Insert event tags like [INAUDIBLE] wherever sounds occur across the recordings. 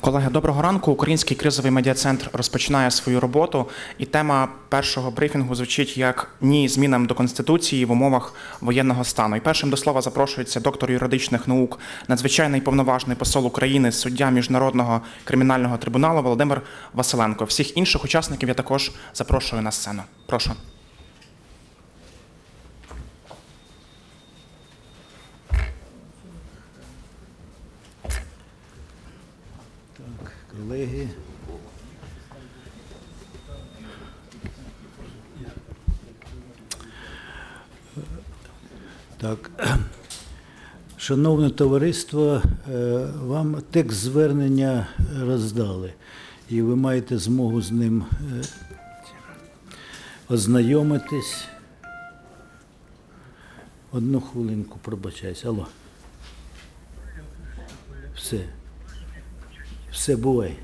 Колеги, доброго ранку. Український кризовий медіа-центр розпочинає свою роботу, і тема першого брифінгу звучить як ні змінам до конституції в умовах воєнного стану. І першим до слова запрошується доктор юридичних наук, надзвичайний повноважний посол України, суддя міжнародного кримінального трибуналу Володимир Василенко. Всіх інших учасників я також запрошую на сцену. Прошу. Так, колеги. Так. Шановне товариство, е, вам текст звернення роздали, і ви маєте змогу з ним е, ознайомитись. Одну хвилинку, пробачайся. Алло. Все. Все буває.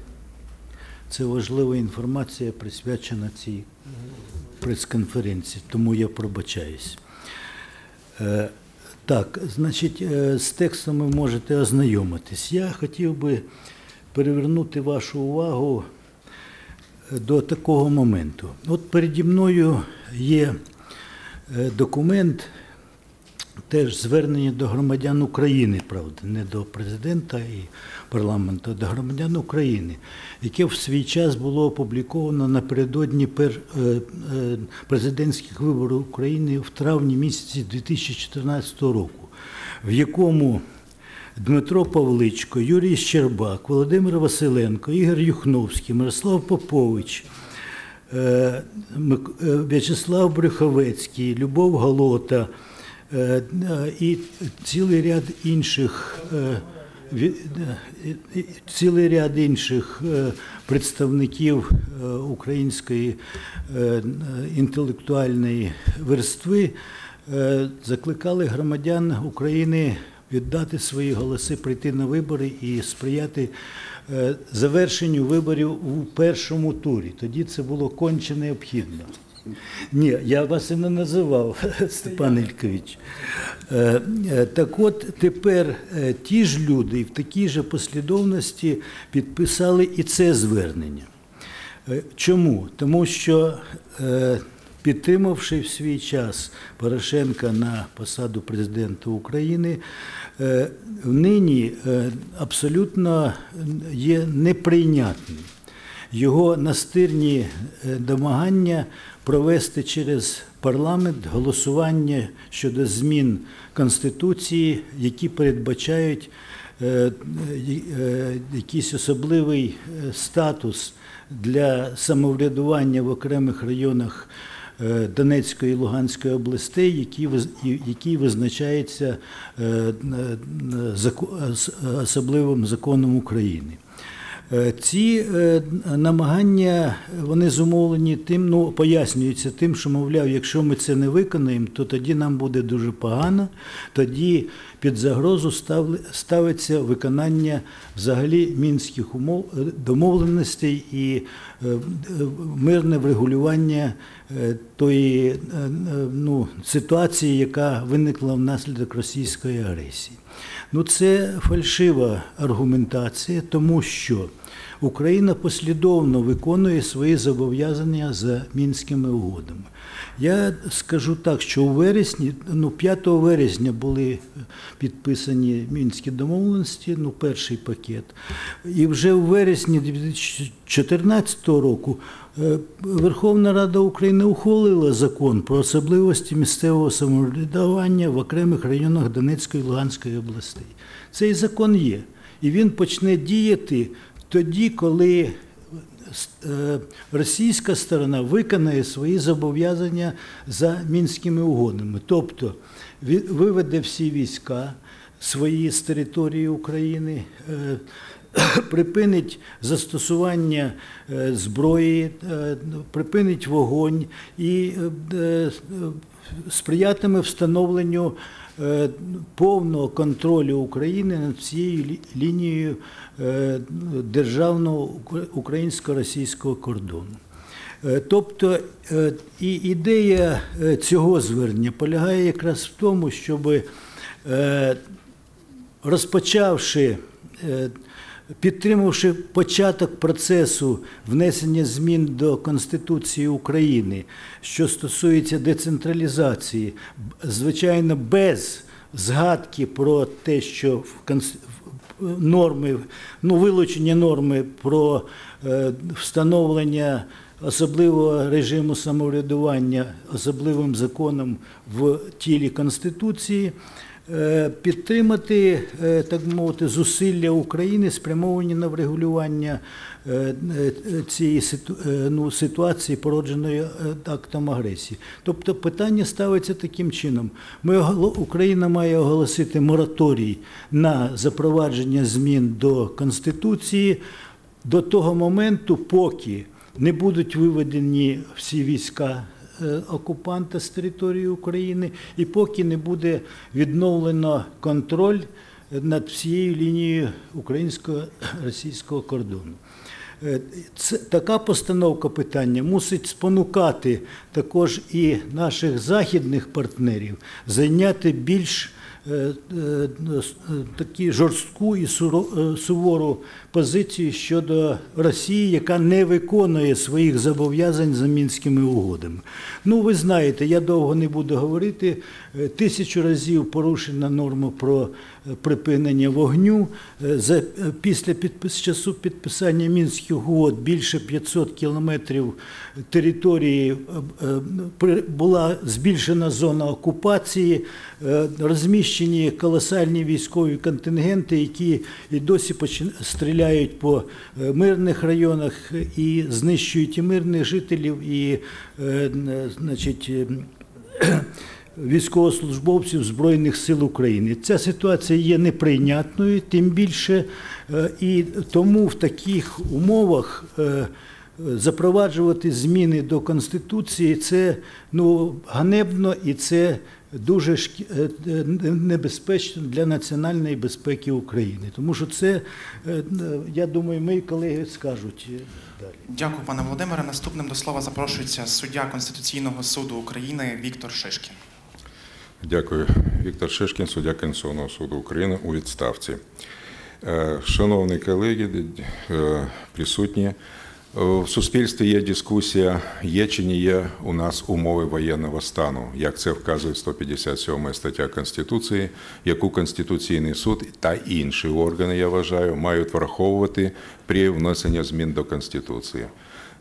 Це важлива інформація, присвячена цій прес-конференції, тому я пробачаюсь. Е, Так, значить, е, з текстом ви можете ознайомитись. Я хотів би перевернути вашу увагу е, до такого моменту. От переді мною є документ, теж звернення до громадян України, правда, не до президента і парламенту, а до громадян України, яке в свій час було опубліковано напередодні пер, е, е, президентських виборів України в травні місяці 2014 року, в якому Дмитро Павличко, Юрій Щербак, Володимир Василенко, Ігор Юхновський, Мирослав Попович, е, В'ячеслав Брюховецький, Любов Голота і цілий ряд інших. е, е, е, Цілий ряд інших е, представників е, української е, інтелектуальної верстви е, закликали громадян України віддати свої голоси, прийти на вибори і сприяти е, завершенню виборів у першому турі. Тоді це було конче необхідно. Ні, я вас і не називав, [LAUGHS] Степан Ількович. Е, е, Так от тепер е, ті ж люди в такій же послідовності підписали і це звернення. Чому? Тому що підтримавши в свій час Порошенка на посаду президента України, нині абсолютно є неприйнятним його настирні домагання провести через парламент голосування щодо змін Конституції, які передбачають е, е, якийсь особливий е, статус для самоврядування в окремих районах Донецької і Луганської областей, які виз- і- який визначається зако- ос- особливим законом України. Е, Ці е, намагання вони зумовлені тим, ну пояснюються тим, що мовляв, якщо ми це не виконаємо, то тоді нам буде дуже погано. Тоді під загрозу ставиться виконання взагалі мінських умов е, домовленостей і мирне врегулювання тої ну, ситуації, яка виникла внаслідок російської агресії. Ну, це фальшива аргументація, тому що Україна послідовно виконує свої зобов'язання за мінськими угодами. Я скажу так, що у вересні, ну 5 вересня були підписані мінські домовленості, ну перший пакет. І вже у вересні 2014 року е, Верховна Рада України ухвалила закон про особливості місцевого самоврядування в окремих районах Донецької і Луганської областей. Цей закон є, і він почне діяти тоді, коли е, російська сторона виконає свої зобов'язання за мінськими угодами, тобто виведе всі війська свої з території України. е, [COUGHS] Припинить застосування е, зброї, припинить вогонь і сприятиме встановленню повного контролю України над всією лінією е, державного українсько-російського кордону. Е, Тобто е, і ідея е, цього звернення полягає якраз в тому, щоб розпочавши е, підтримавши початок процесу внесення змін до Конституції України, що стосується децентралізації, звичайно, без згадки про те, що норми, ну, вилучення норми про е, встановлення особливого режиму самоврядування особливим законом в тілі Конституції, підтримати, е, так мовити, зусилля України спрямовані на врегулювання е, е, цієї е, ну, ситуації, породженої е, актом агресії. Тобто питання ставиться таким чином. Ми, Україна має оголосити мораторій на запровадження змін до Конституції до того моменту, поки не будуть виведені всі війська е, окупанта з території України, і поки не буде відновлено контроль над всією лінією українсько-російського кордону. Е, Це, така постановка питання мусить спонукати також і наших західних партнерів зайняти більш е, е, е, такі жорстку і е, сувору позицію щодо Росії, яка не виконує своїх зобов'язань за мінськими угодами. Ну, ви знаєте, я довго не буду говорити. е, Тисячу разів порушена норма про е, припинення вогню. Е, За, е, після підпис, часу підписання мінських угод більше 500 кілометрів території е, е, була збільшена зона окупації, е, розміщені колосальні військові контингенти, які і досі стріляють по е, мирних районах і знищують і мирних жителів, і е, значить. е, [CLEARS THROAT] Військовослужбовців Збройних сил України. Ця ситуація є неприйнятною, тим більше, е, і тому в таких умовах запроваджувати зміни до Конституції це ну, ганебно і це дуже е, е, небезпечно для національної безпеки України. Тому що це, е, я думаю, мої колеги скажуть далі. Дякую, пане Володимире. Наступним до слова запрошується суддя Конституційного суду України Віктор Шишкін. Дякую. Віктор Шишкін, суддя Конституційного суду України у відставці. Шановні колеги, присутні, в суспільстві є дискусія, є чи не є у нас умови воєнного стану, як це вказує 157 стаття Конституції, яку Конституційний суд та інші органи, я вважаю, мають враховувати при внесенні змін до Конституції.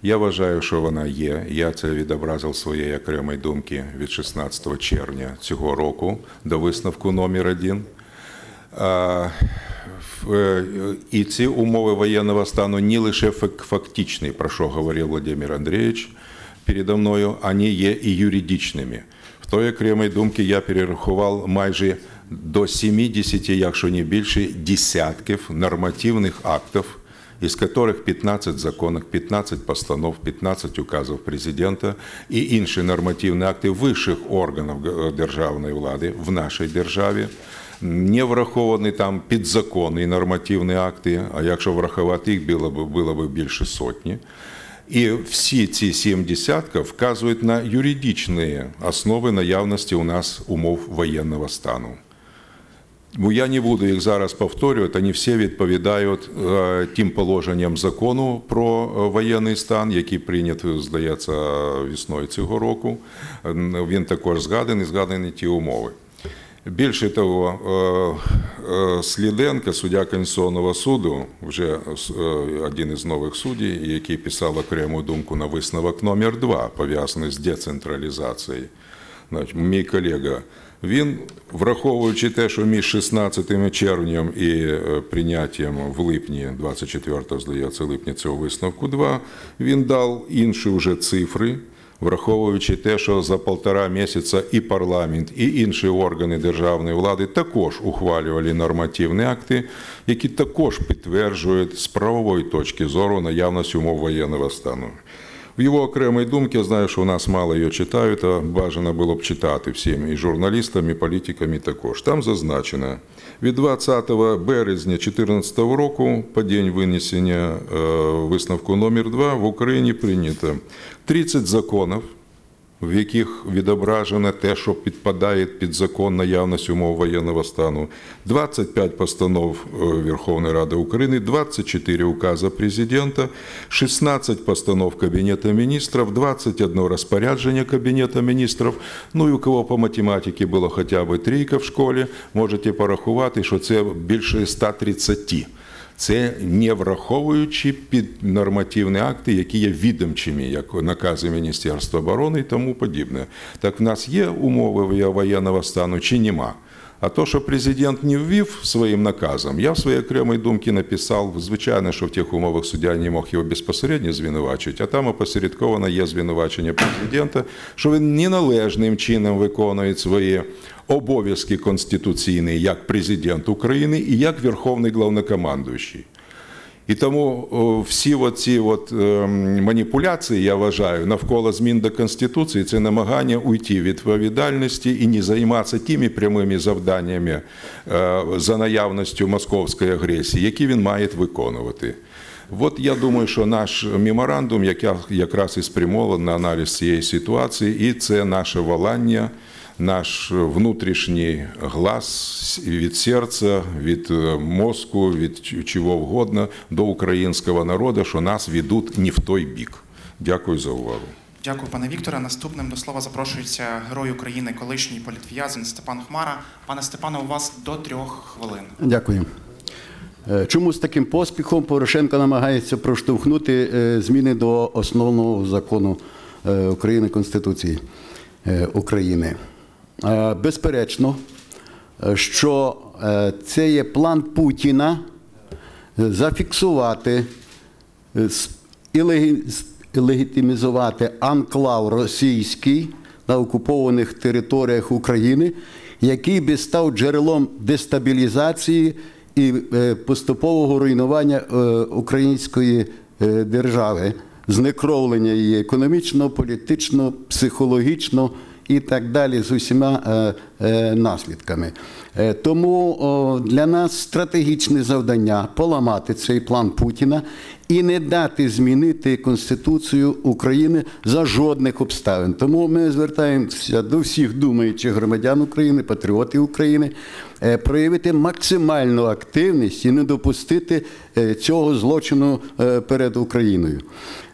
Я вважаю, що вона є. Я це відобразив своєї окремої думки від 16 червня цього року до висновку номер 1. Е, І ці умови воєнного стану не лише фак- фактичні, про що говорив Владимир Андрійович передо мною, вони є і юридичними. В той окремій думці я перерахував майже до 70, якщо не більше, десятків нормативних актів, из которых 15 законів, 15 постанов, 15 указів президента і інші нормативні акти вищих органів державної влади в нашій державі. Не враховані там підзаконні нормативні акти, а якщо врахувати їх, було б, було б більше сотні. І всі ці сім десятків вказують на юридичні основи наявності у нас умов воєнного стану. Бо я не буду їх зараз повторювати, вони всі відповідають е, тим положенням закону про е, воєнний стан, який прийнятий, здається, весною цього року. Він також згаданий, згадані ті умови. Більше того, е, е, Сліденко, суддя Конституційного суду, вже е, один із нових суддів, який писав окрему думку на висновок номер 2 пов'язаний з децентралізацією. Мій колега, він, враховуючи те, що між 16 червнем і прийняттям в липні, 24 здається, липня цього висновку 2, він дав інші вже цифри, враховуючи те, що за полтора місяця і парламент, і інші органи державної влади також ухвалювали нормативні акти, які також підтверджують з правової точки зору наявність умов воєнного стану. В його окремій думці, я знаю, що у нас мало її читають, а бажано було б читати всім і журналістам, і політикам і також. Там зазначено, від 20 березня 2014 року, по день винесення е, висновку номер 2 в Україні прийнято 30 законів, в яких відображено те, що підпадає під закон наявність умов воєнного стану, 25 постанов е, Верховної Ради України, 24 указа президента, 16 постанов Кабінету міністрів, 21 розпорядження Кабінету міністрів. Ну і у кого по математиці було хоча б трійка в школі, можете порахувати, що це більше 130. Це не враховуючи під нормативні акти, які є відомчими, як накази Міністерства оборони і тому подібне. Так в нас є умови воєнного стану чи нема? А то, що президент не ввів своїм наказом, я в своїй окремій думці написав, звичайно, що в тих умовах суддя не мог його безпосередньо звинувачити, а там опосередковано є звинувачення президента, що він неналежним чином виконує свої обов'язки конституційні як президент України і як Верховний Главнокомандуючий. І тому всі оці от, е, маніпуляції, я вважаю, навколо змін до Конституції це намагання уйти від відповідальності і не займатися тими прямими завданнями е, за наявністю московської агресії, які він має виконувати. От я думаю, що наш меморандум якраз і спрямований на аналіз цієї ситуації, і це наше волання наш внутрішній глас від серця, від е, мозку, від чого вгодно до українського народу, що нас ведуть не в той бік. Дякую за увагу. Дякую, пане Вікторе. Наступним до слова запрошується герой України, колишній політв'язень Степан Хмара. Пане Степане, у вас до трьох хвилин. Дякую. Е, Чому з таким поспіхом Порошенко намагається проштовхнути е, зміни до основного закону України Конституції України? Е, Безперечно, е, що е, це є план Путіна зафіксувати і легітимізувати анклав російський на окупованих територіях України, який би став джерелом дестабілізації і поступового руйнування української держави, знекровлення її економічно, політично, психологічно і так далі з усіма е, е, наслідками. Е, Тому для нас стратегічне завдання поламати цей план Путіна і не дати змінити Конституцію України за жодних обставин. Тому ми звертаємося до всіх думаючих громадян України, патріотів України, проявити максимальну активність і не допустити цього злочину перед Україною.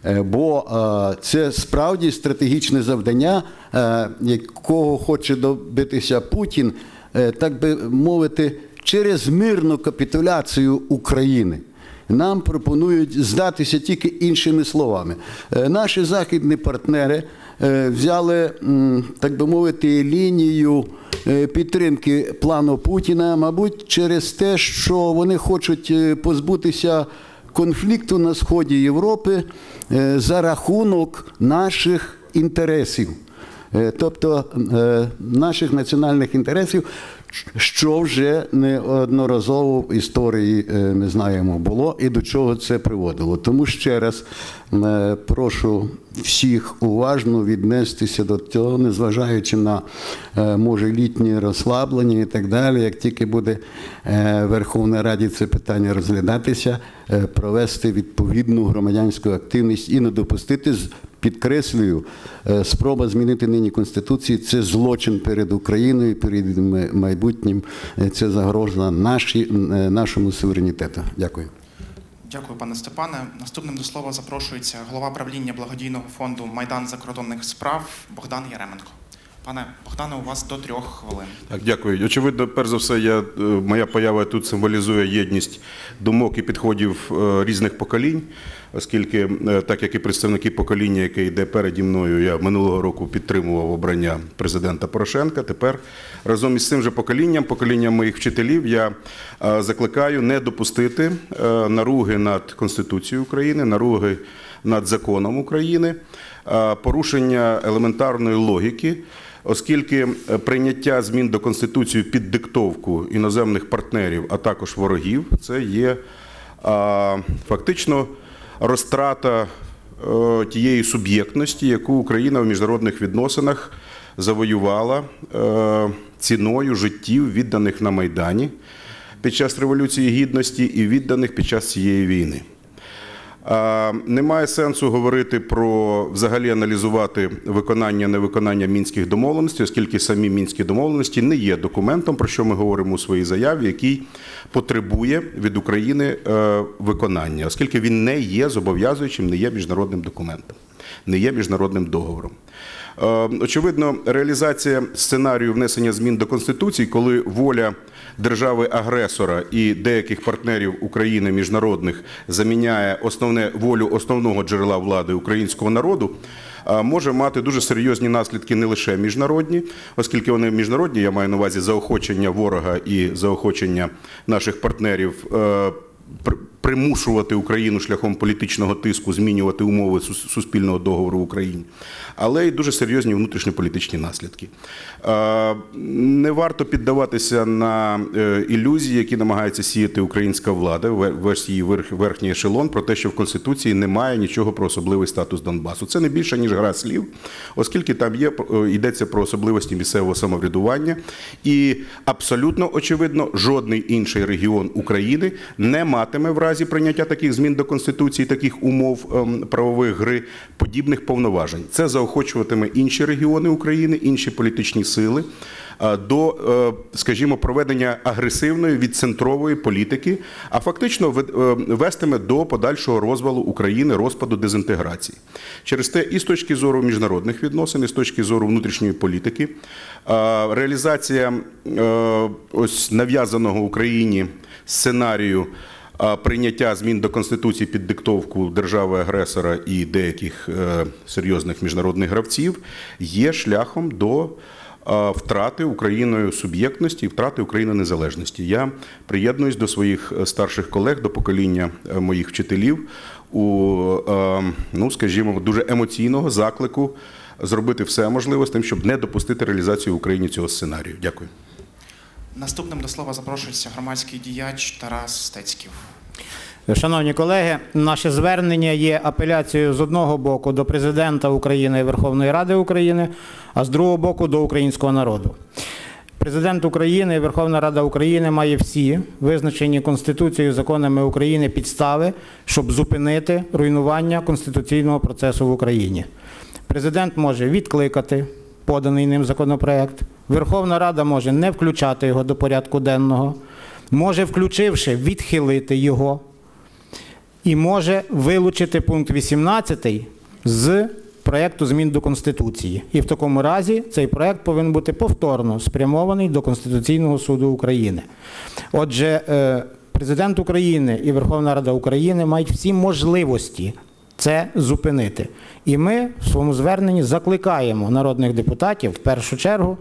Е, Бо е, це справді стратегічне завдання, е, якого хоче добитися Путін, так би мовити, через мирну капітуляцію України. Нам пропонують здатися тільки іншими словами. Наші західні партнери взяли, так би мовити, лінію підтримки плану Путіна, мабуть, через те, що вони хочуть позбутися конфлікту на сході Європи е, за рахунок наших інтересів. Е, Тобто е, наших національних інтересів, що вже неодноразово в історії ми знаємо було і до чого це приводило. Тому ще раз прошу всіх уважно віднестися до цього, незважаючи на е, може літнє розслаблення і так далі. Як тільки буде е, в Верховній Раді це питання розглядатися, е, провести відповідну громадянську активність і не допустити з Підкреслюю, е, спроба змінити нині Конституцію це злочин перед Україною, перед майбутнім. Е, Це загроза наші, е, нашому суверенітету. Дякую. Дякую, пане Степане. Наступним до слова запрошується голова правління благодійного фонду Майдан закордонних справ Богдан Яременко. Пане Богдане, у вас до трьох хвилин. Так, дякую. Очевидно, перш за все, я, е, моя поява тут символізує єдність думок і підходів е, різних поколінь, оскільки, е, так як і представники покоління, яке йде переді мною, я минулого року підтримував обрання президента Порошенка. Тепер разом із цим же поколінням, поколінням моїх вчителів, я закликаю не допустити наруги над Конституцією України, наруги над законом України, порушення елементарної логіки. Оскільки е, прийняття змін до Конституції під диктовку іноземних партнерів, а також ворогів, це є а, фактично розтрата е, тієї суб'єктності, яку Україна в міжнародних відносинах завоювала е, ціною життів, відданих на Майдані під час Революції Гідності і відданих під час цієї війни. Немає сенсу говорити про взагалі аналізувати виконання невиконання мінських домовленостей, оскільки самі мінські домовленості не є документом, про що ми говоримо у своїй заяві, який потребує від України е, виконання, оскільки він не є зобов'язуючим, не є міжнародним документом, не є міжнародним договором. Е, Очевидно, реалізація сценарію внесення змін до Конституції, коли воля держави-агресора і деяких партнерів України міжнародних заміняє основне волю основного джерела влади українського народу. е, Може мати дуже серйозні наслідки не лише міжнародні, оскільки вони міжнародні, я маю на увазі заохочення ворога і заохочення наших партнерів е, примушувати Україну шляхом політичного тиску змінювати умови суспільного договору в Україні, але й дуже серйозні внутрішньополітичні наслідки. Не варто піддаватися на е, ілюзії, які намагається сіяти українська влада, ве- весь її верхній ешелон, про те, що в Конституції немає нічого про особливий статус Донбасу. Це не більше ніж гра слів, оскільки там є е, йдеться про особливості місцевого самоврядування, і абсолютно очевидно, жодний інший регіон України не матиме в разі прийняття таких змін до Конституції, таких умов ем, правових гри, подібних повноважень. Це заохочуватиме інші регіони України, інші політичні сили е, до, е, скажімо, проведення агресивної відцентрової політики, а фактично е, вестиме до подальшого розвалу України, розпаду дезінтеграції. Через те, і з точки зору міжнародних відносин, і з точки зору внутрішньої політики, реалізація ось нав'язаного Україні сценарію. Прийняття змін до Конституції під диктовку держави-агресора і деяких е, серйозних міжнародних гравців є шляхом до е, втрати Україною суб'єктності і втрати України незалежності. Я приєднуюсь до своїх е, старших колег, до покоління моїх вчителів у, ну, скажімо, дуже емоційного заклику зробити все можливе з тим, щоб не допустити реалізацію в Україні цього сценарію. Дякую. Наступним до слова запрошується громадський діяч Тарас Стецьків. Шановні колеги, наше звернення є апеляцією з одного боку до президента України і Верховної Ради України, а з другого боку до українського народу. Президент України і Верховна Рада України має всі визначені Конституцією і законами України підстави, щоб зупинити руйнування конституційного процесу в Україні. Президент може відкликати поданий ним законопроект. Верховна Рада може не включати його до порядку денного, може, включивши, відхилити його і може вилучити пункт 18 з проєкту змін до Конституції. І в такому разі цей проєкт повинен бути повторно спрямований до Конституційного суду України. Отже, е, президент України і Верховна Рада України мають всі можливості це зупинити. І ми в своєму зверненні закликаємо народних депутатів в першу чергу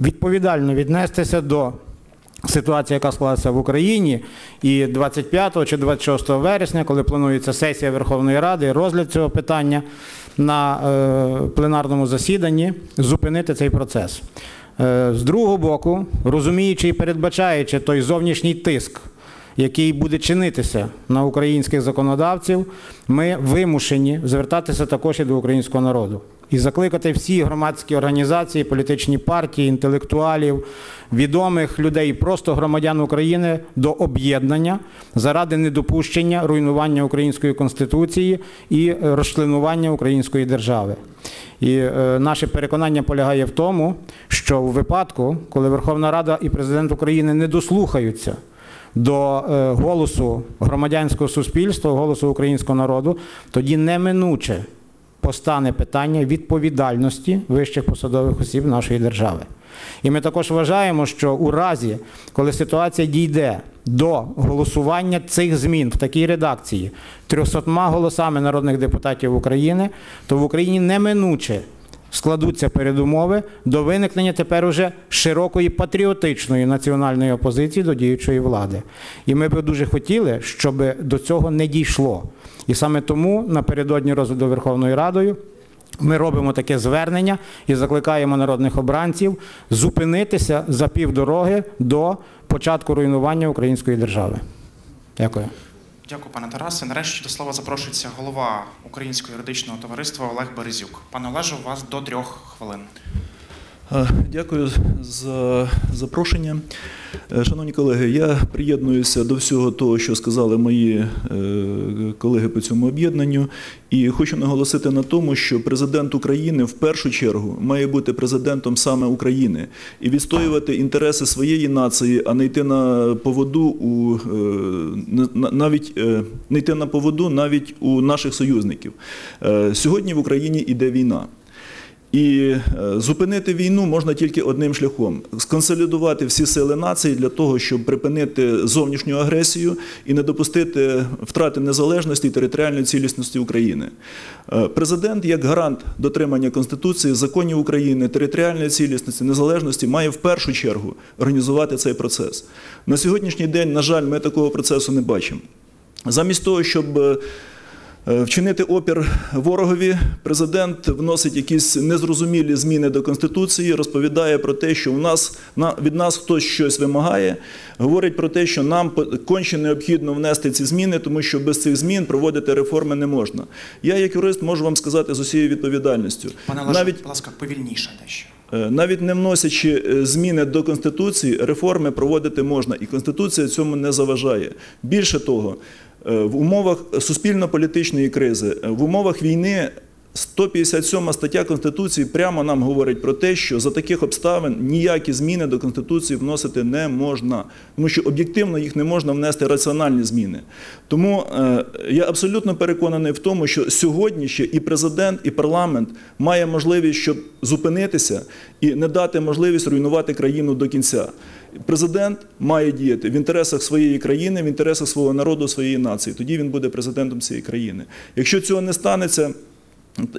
відповідально віднестися до ситуації, яка склалася в Україні, і 25 чи 26 вересня, коли планується сесія Верховної Ради, розгляд цього питання на е, пленарному засіданні, зупинити цей процес. Е, з другого боку, розуміючи і передбачаючи той зовнішній тиск, який буде чинитися на українських законодавців, ми вимушені звертатися також і до українського народу і закликати всі громадські організації, політичні партії, інтелектуалів, відомих людей, просто громадян України до об'єднання заради недопущення руйнування української конституції і розчленування української держави. І е, наше переконання полягає в тому, що у випадку, коли Верховна Рада і президент України не дослухаються до е, голосу громадянського суспільства, голосу українського народу, тоді неминуче постане питання відповідальності вищих посадових осіб нашої держави. І ми також вважаємо, що у разі, коли ситуація дійде до голосування цих змін в такій редакції 300 голосами народних депутатів України, то в Україні неминуче складуться передумови до виникнення тепер уже широкої патріотичної національної опозиції до діючої влади. І ми б дуже хотіли, щоб до цього не дійшло. І саме тому напередодні розгляду Верховною Радою ми робимо таке звернення і закликаємо народних обранців зупинитися за півдороги до початку руйнування української держави. Дякую. Дякую, пане Тарасе. Нарешті до слова запрошується голова Українського юридичного товариства Олег Березюк. Пане Олеже, у вас до трьох хвилин. Е, Дякую за запрошення. Е, Шановні колеги, я приєднуюся до всього того, що сказали мої е, колеги по цьому об'єднанню, і хочу наголосити на тому, що президент України в першу чергу має бути президентом саме України і відстоювати інтереси своєї нації, а не йти на поводу у е, на- на- навіть не йти на поводу навіть у наших союзників. Сьогодні в Україні йде війна. І е, зупинити війну можна тільки одним шляхом: сконсолідувати всі сили нації для того, щоб припинити зовнішню агресію і не допустити втрати незалежності і територіальної цілісності України. Е, Президент, як гарант дотримання Конституції, законів України, територіальної цілісності, незалежності, має в першу чергу організувати цей процес. На сьогоднішній день, на жаль, ми такого процесу не бачимо. Замість того, щоб е, Вчинити опір ворогові, президент вносить якісь незрозумілі зміни до конституції, розповідає про те, що у нас на від нас хтось щось вимагає. Говорить про те, що нам конче необхідно внести ці зміни, тому що без цих змін проводити реформи не можна. Я, як юрист, можу вам сказати з усією відповідальністю. Пане Олеже, навіть будь ласка, повільніше дещо. Е, Навіть не вносячи е, зміни до Конституції, реформи проводити можна, і Конституція цьому не заважає. Більше того, е, в умовах суспільно-політичної кризи, е, в умовах війни 157 стаття Конституції прямо нам говорить про те, що за таких обставин ніякі зміни до Конституції вносити не можна, тому що об'єктивно їх не можна внести раціональні зміни. Тому е, я абсолютно переконаний в тому, що сьогодні ще і президент, і парламент має можливість, щоб зупинитися і не дати можливість руйнувати країну до кінця. Президент має діяти в інтересах своєї країни, в інтересах свого народу, своєї нації. Тоді він буде президентом цієї країни. Якщо цього не станеться,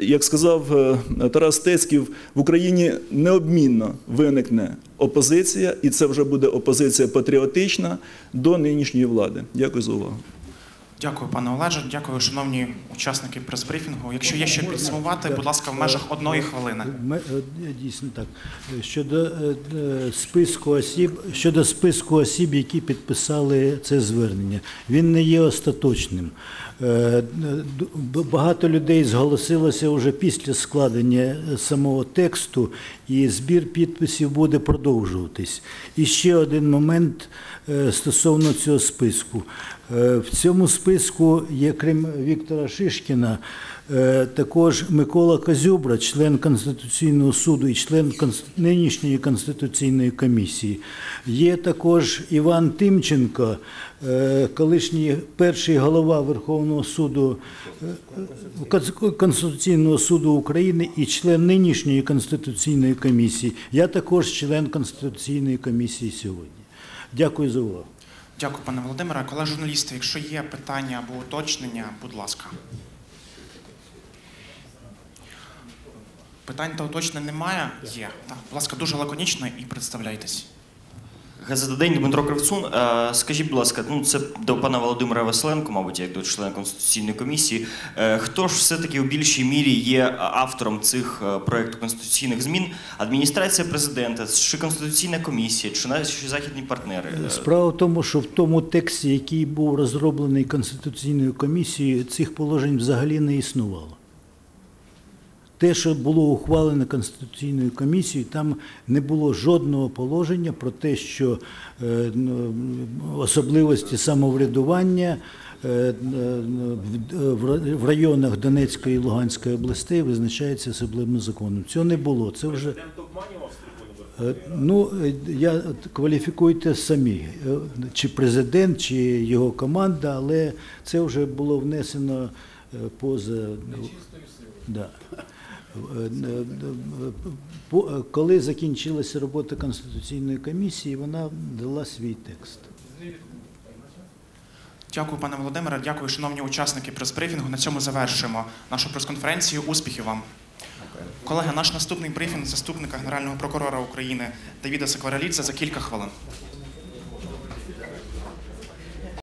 як сказав е, Тарас Тецьків, в Україні необмінно виникне опозиція, і це вже буде опозиція патріотична до нинішньої влади. Дякую за увагу. Дякую, пане Олеже. Дякую, шановні учасники прес-брифінгу. Якщо є ще підсумувати, будь ласка, в межах одної хвилини. Е, Дійсно так. Е, Щодо е, е, списку осіб, щодо списку осіб, які підписали це звернення, він не є остаточним. Е, Багато людей зголосилося вже після складення е, самого тексту, і збір підписів буде продовжуватись. І ще один момент е, стосовно цього списку. Е, В цьому списку є, крім Віктора Шишкіна, Е, Також Микола Козюбра, член Конституційного суду і член нинішньої Конституційної комісії. Є також Іван Тимченко, е, колишній перший голова Верховного суду Конституційного суду України і член нинішньої Конституційної комісії. Я також член Конституційної комісії сьогодні. Дякую за увагу. Дякую, пане Володимире. Колеги журналісти, якщо є питання або уточнення, будь ласка. Питань та уточнень немає? Є. Так, будь ласка, дуже лаконічно і представляйтесь. Газета День Дмитро Кравцун. Е, Скажіть, будь ласка, ну це до пана Володимира Василенко, мабуть, як до члена конституційної комісії. Е, Хто ж все-таки у більшій мірі є автором цих е, проєкту конституційних змін? Адміністрація президента, чи конституційна комісія, чи наші західні партнери? Справа в тому, що в тому тексті, який був розроблений Конституційною комісією, цих положень взагалі не існувало. Те, що було ухвалене Конституційною комісією, там не було жодного положення про те, що е, ну, особливості самоврядування е, в- в- районах Донецької і Луганської областей визначаються особливим законом. Цього не було. Це вже Е, Ну, е, я кваліфікуйте самі, е, чи президент, чи його команда, але це вже було внесено е, поза. Да. Е, е, е, е, Коли закінчилася робота Конституційної комісії, вона дала свій текст. Дякую, пане Володимире. Дякую, шановні учасники прес-брифінгу. На цьому завершуємо нашу прес-конференцію. Успіхів вам. Колеги, наш наступний брифінг заступника Генерального прокурора України Давіда Сакваралідзе за кілька хвилин.